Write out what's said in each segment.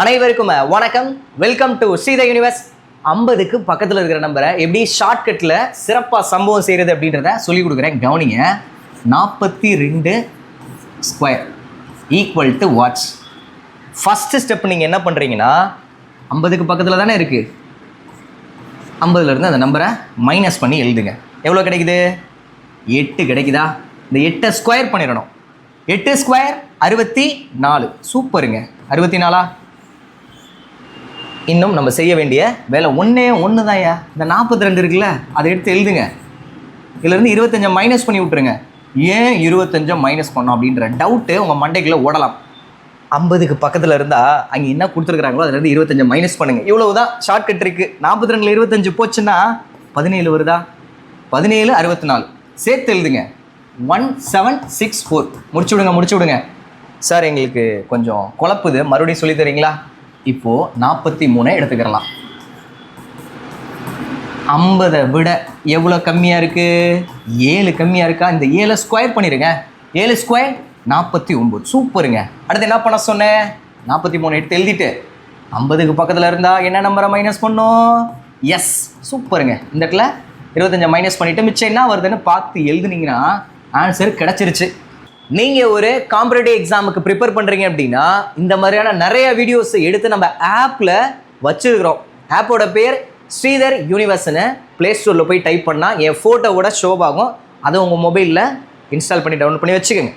அனைவருக்கும் வணக்கம். Welcome to சீத யூனிவர்ஸ் ஐம்பதுக்கு பக்கத்தில் இருக்கிற நம்பரை எப்படி ஷார்ட்கட்டில் சிறப்பாக சம்பவம் செய்கிறது அப்படின்றத சொல்லிக் கொடுக்குறேன். கவனிங்க. நாற்பத்தி ரெண்டு square equal to watch first step நீங்கள் என்ன பண்ணுறீங்கன்னா ஐம்பதுக்கு பக்கத்தில் தானே இருக்குது ஐம்பதுலேருந்து அந்த நம்பரை மைனஸ் பண்ணி எழுதுங்க. எவ்வளோ கிடைக்குது? எட்டு கிடைக்குதா? இந்த எட்டை ஸ்கொயர் பண்ணிடணும். எட்டு ஸ்கொயர் அறுபத்தி நாலு. சூப்பருங்க அறுபத்தி நாலா? இன்னும் நம்ம செய்ய வேண்டிய வேலை ஒன்றே ஒன்று தான்யா இந்த நாற்பத்தி ரெண்டு இருக்குல்ல அதை எடுத்து எழுதுங்க. இதுலேருந்து இருபத்தஞ்சை மைனஸ் பண்ணி விட்ருங்க ஏன் இருபத்தஞ்சை மைனஸ் பண்ணோம் அப்படின்ற டவுட்டு உங்கள் மண்டைக்குள்ளே ஓடலாம். ஐம்பதுக்கு பக்கத்தில் இருந்தால் அங்கே என்ன கொடுத்துருக்குறாங்களோ அதுலேருந்து இருபத்தஞ்சை மைனஸ் பண்ணுங்கள் இவ்வளவு தான் ஷார்ட்கட் இருக்குது நாற்பத்தி ரெண்டில் இருபத்தஞ்சு போச்சுன்னா பதினேழு வருதா? பதினேழு அறுபத்தி நாலு சேர்த்து எழுதுங்க. ஒன் செவன் சிக்ஸ் ஃபோர் முடிச்சு விடுங்க முடிச்சு விடுங்க. சார் எங்களுக்கு கொஞ்சம் குழப்புது. மறுபடியும் சொல்லி தரீங்களா? இப்போது நாற்பத்தி மூணை எடுத்துக்கிறலாம். ஐம்பதை விட எவ்வளோ கம்மியாக இருக்குது ஏழு கம்மியாக இருக்கா? இந்த ஏழை ஸ்கொயர் பண்ணிடுங்க ஏழு ஸ்கொயர் நாற்பத்தி ஒம்பது சூப்பருங்க. அடுத்து என்ன பண்ண சொன்னேன் நாற்பத்தி மூணு எடுத்து எழுதிட்டு ஐம்பதுக்கு பக்கத்தில் இருந்தால் என்ன நம்பரை மைனஸ் பண்ணும்? எஸ் சூப்பருங்க. இந்த இடத்துல இருபத்தஞ்சை மைனஸ் பண்ணிவிட்டு மிச்சம் என்ன வருதுன்னு பார்த்து எழுதுனீங்கன்னா ஆன்சர் கிடச்சிருச்சு. நீங்கள் ஒரு காம்படிட்டிவ் எக்ஸாமுக்கு ப்ரிப்பேர் பண்ணுறீங்க அப்படின்னா இந்த மாதிரியான நிறைய வீடியோஸ் எடுத்து நம்ம ஆப்பில் வச்சுருக்கிறோம். ஆப்போட பேர் ஸ்ரீதர் யூனிவர்ஸ்னு. ப்ளே ஸ்டோரில் போய் டைப் பண்ணால் என் ஃபோட்டோவோட ஷோ ஆகும். அதை உங்கள் மொபைலில் இன்ஸ்டால் பண்ணி டவுன்லோட் பண்ணி வச்சுக்கோங்க.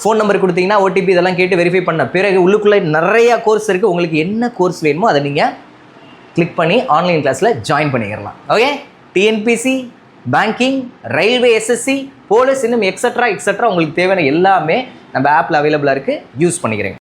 ஃபோன் நம்பர் கொடுத்தீங்கன்னா ஓடிபி இதெல்லாம் கேட்டு வெரிஃபை பண்ண பிறகு உள்ளுக்குள்ளே நிறையா கோர்ஸ் இருக்குது உங்களுக்கு என்ன கோர்ஸ் வேணுமோ அதை நீங்கள் கிளிக் பண்ணி ஆன்லைன் கிளாஸில் join பண்ணிக்கிறலாம் okay TNPSC banking railway SSC police இன்னும் எக்ஸட்ரா எக்ஸட்ரா உங்களுக்கு தேவையான எல்லாமே நம்ம ஆப்பில் அவைலபிளாக இருக்குது யூஸ் பண்ணிக்கிறேங்க